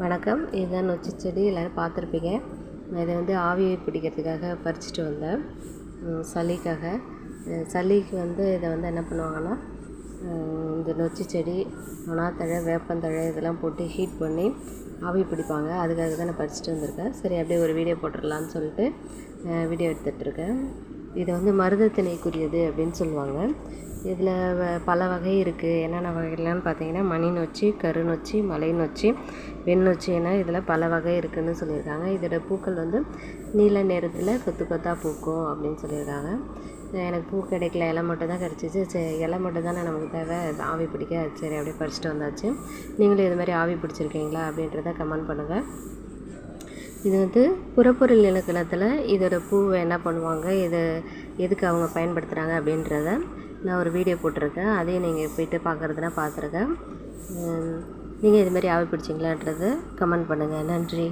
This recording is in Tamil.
வணக்கம். இதுதான் நொச்சி செடி எல்லோரும் பார்த்துருப்பீங்க. நான் இதை வந்து ஆவியை பிடிக்கிறதுக்காக பறிச்சுட்டு வந்தேன். சளிக்காக. சளிக்கு வந்து இதை வந்து என்ன பண்ணுவாங்கன்னா இந்த நொச்சி செடி மணாத்தழை வேப்பந்தழை இதெல்லாம் போட்டு ஹீட் பண்ணி ஆவி பிடிப்பாங்க. அதுக்காக தான் நான் பறிச்சுட்டு வந்திருக்கேன். சரி அப்படியே ஒரு வீடியோ போட்டுடலான்னு சொல்லிட்டு வீடியோ எடுத்துகிட்ருக்கேன் இது வந்து மருதத்திணைக்குரியது அப்படின்னு சொல்லுவாங்க. இதில் பல வகை இருக்குது என்னென்ன வகைகள்னு பார்த்தீங்கன்னா மணி நொச்சி கரு நொச்சி மலை நொச்சி வெண் நொச்சி என இதில் பல வகை இருக்குதுன்னு சொல்லியிருக்காங்க. இதோட பூக்கள் வந்து நீல நிறத்தில் கொத்து கொத்தாக பூக்கும் அப்படின்னு சொல்லியிருக்காங்க. எனக்கு பூ கிடைக்கல. இலை மட்டும் தான் கிடச்சிச்சு. சரி இலை மட்டும் தானே நமக்கு தேவை. ஆவி பிடிக்க. சரி அப்படியே பறிச்சுட்டு வந்தாச்சு. நீங்களும் இது மாதிரி ஆவி பிடிச்சிருக்கீங்களா அப்படின்றத கமெண்ட் பண்ணுங்கள் இது வந்து புறப்பொருள் இலக்கணத்தில் இதோட பூவை என்ன பண்ணுவாங்க இது எதுக்கு அவங்க பயன்படுத்துகிறாங்க அப்படின்றத நான் ஒரு வீடியோ போட்டிருக்கேன். அதையும் நீங்கள் போயிட்டு பார்க்குறதுனா பார்த்துருக்கேன் நீங்கள் இதுமாரி ஆவி பிடிச்சிங்களான்றதை கமெண்ட் பண்ணுங்கள் நன்றி.